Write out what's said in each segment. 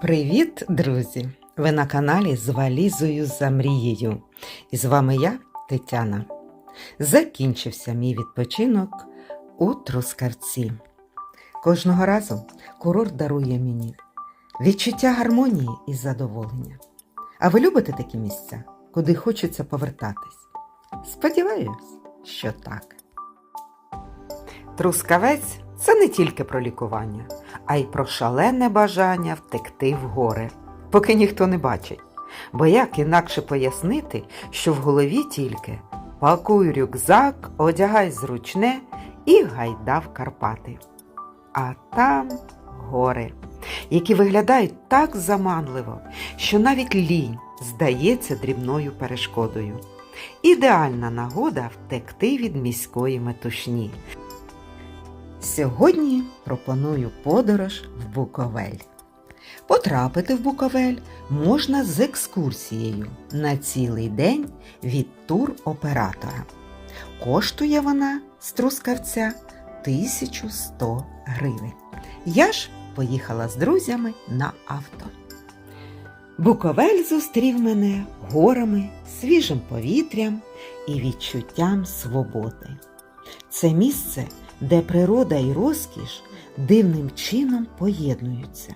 Привіт, друзі! Ви на каналі з валізою за мрією. І з вами я, Тетяна. Закінчився мій відпочинок у Трускавці. Кожного разу курорт дарує мені відчуття гармонії і задоволення. А ви любите такі місця, куди хочеться повертатись? Сподіваюсь, що так. Трускавець це не тільки про лікування, а й про шалене бажання втекти в гори, поки ніхто не бачить. Бо як інакше пояснити, що в голові тільки пакуй рюкзак, одягай зручне і гайда в Карпати. А там гори, які виглядають так заманливо, що навіть лінь здається дрібною перешкодою. Ідеальна нагода втекти від міської метушні. Сьогодні пропоную подорож в Буковель. Потрапити в Буковель можна з екскурсією на цілий день від тур-оператора. Коштує вона з Трускавця 1100 гривень. Я ж поїхала з друзями на авто. Буковель зустрів мене горами, свіжим повітрям і відчуттям свободи. Це місце, де природа і розкіш дивним чином поєднуються.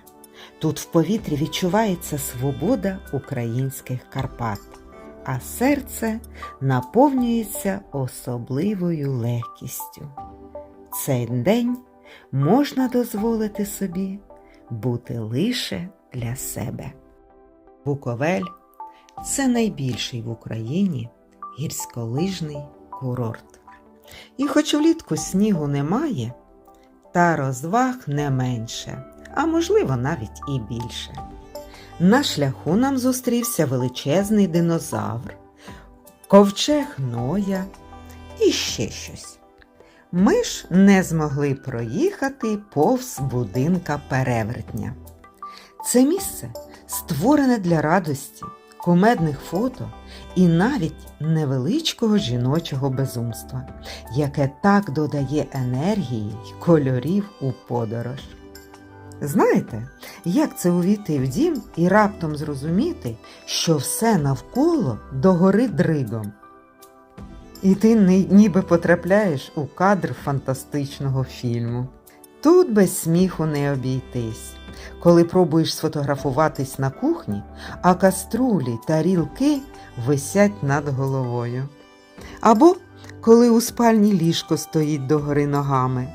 Тут в повітрі відчувається свобода українських Карпат, а серце наповнюється особливою легкістю. Цей день можна дозволити собі бути лише для себе. Буковель це найбільший в Україні гірськолижний курорт. І хоч влітку снігу немає, та розваг не менше, а можливо навіть і більше. На шляху нам зустрівся величезний динозавр, ковчег Ноя і ще щось. Ми ж не змогли проїхати повз будинка перевертня. Це місце створене для радості, кумедних фото і навіть невеличкого жіночого безумства, яке так додає енергії й кольорів у подорож. Знаєте, як це увійти в дім і раптом зрозуміти, що все навколо догори дригом? І ти ніби потрапляєш у кадр фантастичного фільму. Тут без сміху не обійтись. Коли пробуєш сфотографуватись на кухні, а каструлі тарілки висять над головою. Або коли у спальні ліжко стоїть догори ногами.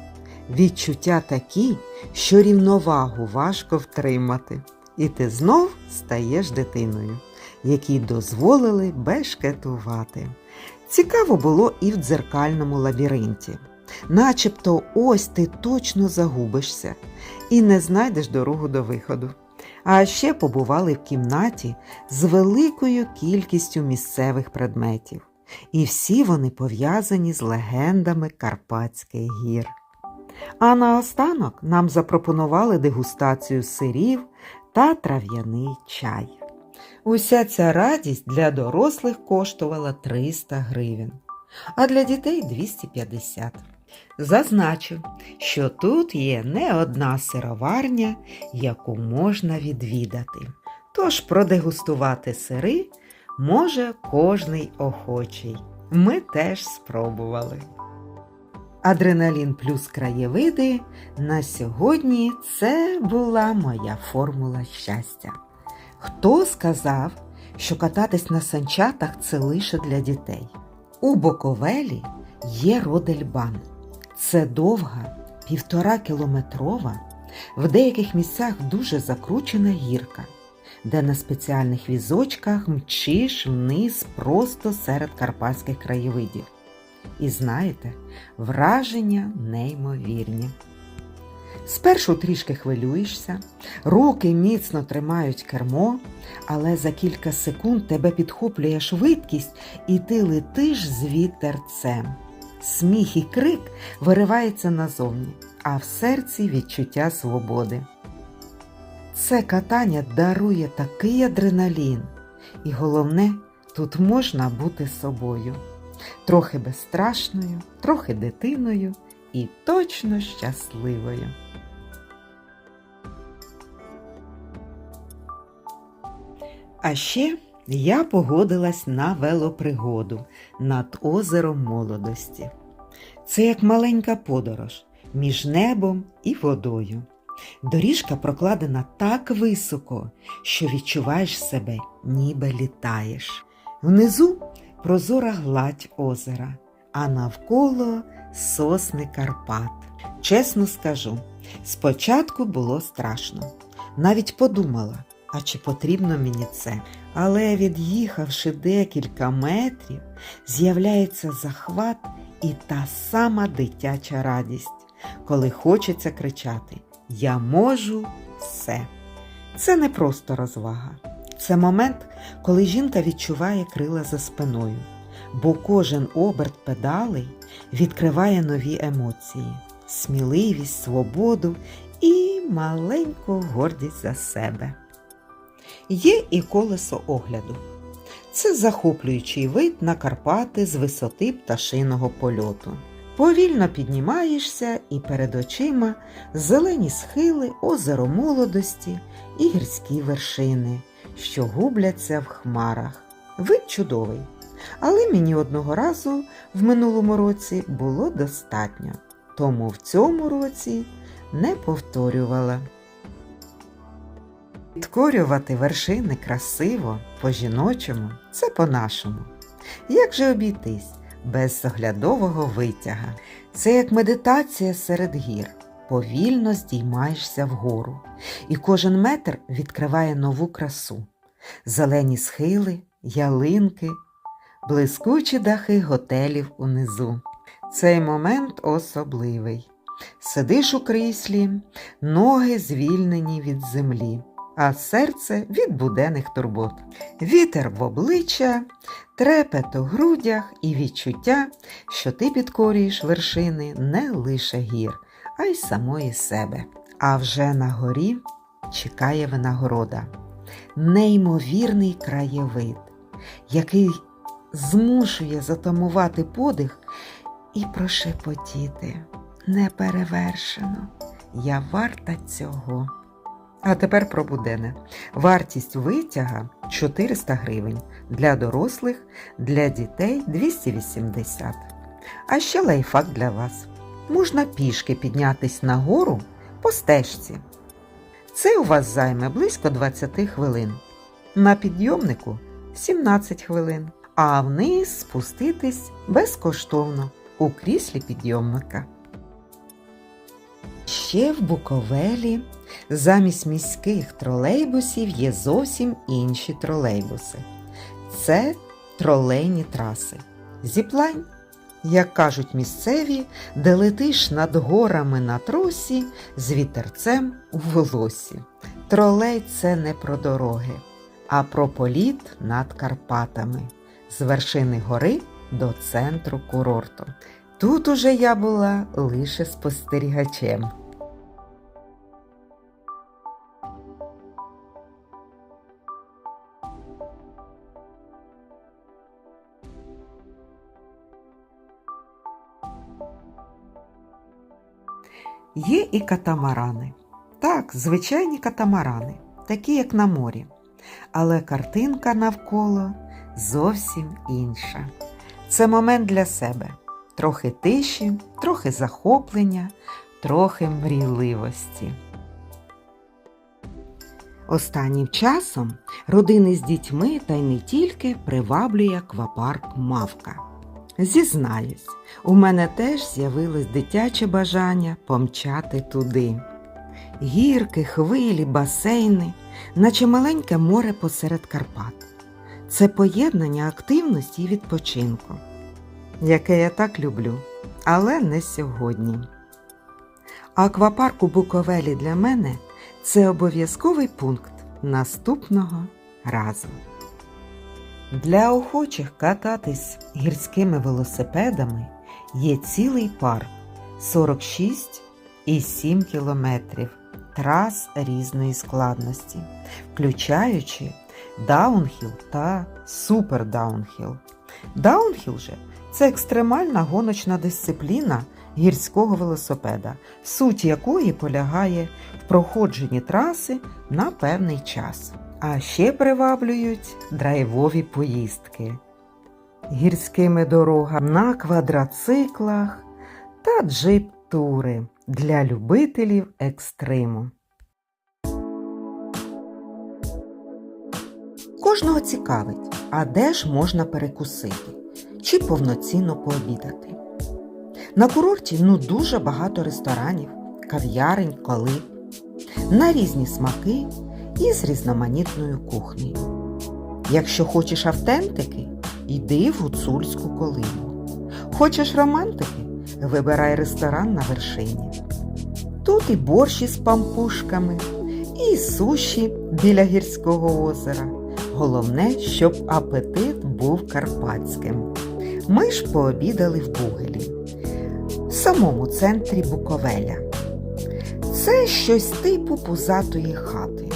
Відчуття такі, що рівновагу важко втримати, і ти знов стаєш дитиною, якій дозволили бешкетувати. Цікаво було і в дзеркальному лабіринті. Начебто ось ти точно загубишся і не знайдеш дорогу до виходу. А ще побували в кімнаті з великою кількістю місцевих предметів, і всі вони пов'язані з легендами Карпатських гір. А наостанок нам запропонували дегустацію сирів та трав'яний чай. Уся ця радість для дорослих коштувала 300 гривень, а для дітей 250. Зазначу, що тут є не одна сироварня, яку можна відвідати. Тож продегустувати сири може кожний охочий. Ми теж спробували. Адреналін плюс краєвиди на сьогодні це була моя формула щастя. Хто сказав, що кататись на санчатах це лише для дітей? У Боковелі є Родельбан. Це довга, півтора кілометрова, в деяких місцях дуже закручена гірка, де на спеціальних візочках мчиш вниз просто серед карпатських краєвидів. І знаєте, враження неймовірні. Спершу трішки хвилюєшся, руки міцно тримають кермо, але за кілька секунд тебе підхоплює швидкість, і ти летиш з вітерцем. Сміх і крик виривається назовні, а в серці відчуття свободи. Це катання дарує такий адреналін, і головне, тут можна бути собою. Трохи безстрашною, трохи дитиною і точно щасливою. А ще я погодилась на велопригоду над озером молодості. Це як маленька подорож між небом і водою. Доріжка прокладена так високо, що відчуваєш себе, ніби літаєш. Внизу прозора гладь озера, а навколо сосни Карпат. Чесно скажу, спочатку було страшно. Навіть подумала, а чи потрібно мені це? Але від'їхавши декілька метрів, з'являється захват і та сама дитяча радість, коли хочеться кричати Я можу все. Це не просто розвага. Це момент, коли жінка відчуває крила за спиною, бо кожен оберт педалей відкриває нові емоції, сміливість, свободу і маленьку гордість за себе. Є і колесо огляду. Це захоплюючий вид на Карпати з висоти пташиного польоту. Повільно піднімаєшся і перед очима зелені схили, озеро молодості і гірські вершини, що губляться в хмарах. Вид чудовий. Але мені одного разу в минулому році було достатньо, тому в цьому році не повторювала. Підкорювати вершини красиво, по-жіночому це по-нашому. Як же обійтись без оглядового витяга? Це як медитація серед гір. Повільно здіймаєшся вгору, і кожен метр відкриває нову красу. Зелені схили, ялинки, блискучі дахи готелів унизу. Цей момент особливий. Сидиш у кріслі, ноги звільнені від землі, а серце від буденних турбот. Вітер в обличчя, трепет у грудях і відчуття, що ти підкорюєш вершини не лише гір, а й самої себе. А вже на горі чекає винагорода, неймовірний краєвид, який змушує затамувати подих і прошепотіти. Неперевершено, я варта цього. А тепер про буденне. Вартість витяга 400 гривень, для дорослих, для дітей 280. А ще лайфхак для вас. Можна пішки піднятись на гору по стежці. Це у вас займе близько 20 хвилин. На підйомнику 17 хвилин, а вниз спуститись безкоштовно у кріслі підйомника. Ще в Буковелі замість міських тролейбусів є зовсім інші тролейбуси. Це тролейні траси. Зіплайн, як кажуть місцеві, де летиш над горами на тросі з вітерцем у волосі. Тролей це не про дороги, а про політ над Карпатами з вершини гори до центру курорту. Тут уже я була лише спостерігачем. Є і катамарани. Так, звичайні катамарани, такі як на морі. Але картинка навколо зовсім інша. Це момент для себе. Трохи тиші, трохи захоплення, трохи мрійливості. Останнім часом родини з дітьми та й не тільки приваблює аквапарк Мавка. Зізнаюсь, у мене теж з'явилось дитяче бажання помчати туди. Гірки, хвилі, басейни, наче маленьке море посеред Карпат. Це поєднання активності і відпочинку, яке я так люблю, але не сьогодні. Аквапарк у Буковелі для мене це обов'язковий пункт наступного разу. Для охочих кататись гірськими велосипедами є цілий парк 46,7 кілометрів трас різної складності, включаючи даунхіл та супердаунхіл. Даунхіл же це екстремальна гоночна дисципліна гірського велосипеда, суть якої полягає в проходженні траси на певний час. А ще приваблюють драйвові поїздки гірськими дорогами на квадроциклах та джип-тури для любителів екстриму. Кожного цікавить, а де ж можна перекусити чи повноцінно пообідати. На курорті ну дуже багато ресторанів, кав'ярень, колиб, на різні смаки і з різноманітною кухнею. Якщо хочеш автентики, йди в гуцульську колибу. Хочеш романтики, вибирай ресторан на вершині. Тут і борщі з пампушками, і суші біля гірського озера. Головне, щоб апетит був карпатським. Ми ж пообідали в Бугелі, в самому центрі Буковеля. Це щось типу пузатої хати,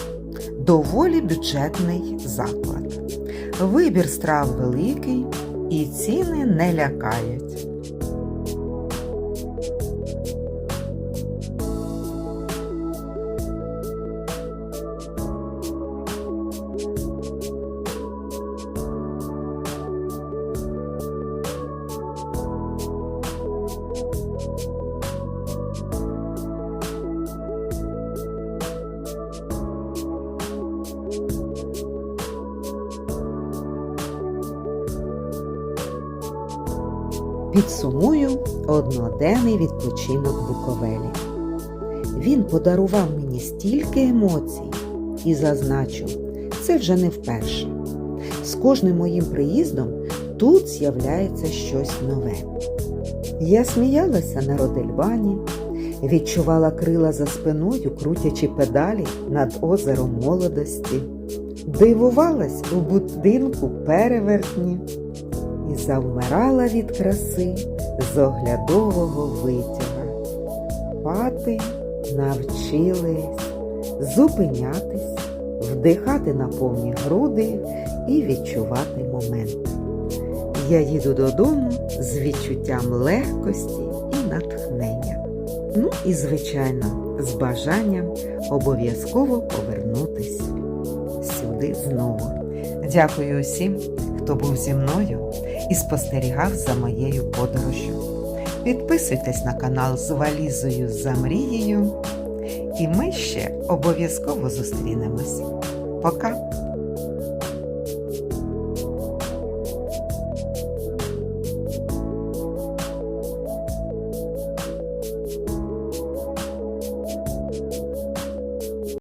доволі бюджетний заклад. Вибір страв великий і ціни не лякають. Підсумую одноденний відпочинок Буковелі. Він подарував мені стільки емоцій і зазначу, це вже не вперше. З кожним моїм приїздом тут з'являється щось нове. Я сміялася на Родельбані, відчувала крила за спиною, крутячи педалі над озером молодості, дивувалась у будинку перевертні і завмирала від краси з оглядового витяга. Пати навчились зупинятись, вдихати на повні груди і відчувати момент. Я їду додому з відчуттям легкості і натхнення. Ну і, звичайно, з бажанням обов'язково повернутись сюди знову. Дякую усім, хто був зі мною і спостерігав за моєю подорожю. Підписуйтесь на канал з валізою за мрією, і ми ще обов'язково зустрінемось. Пока!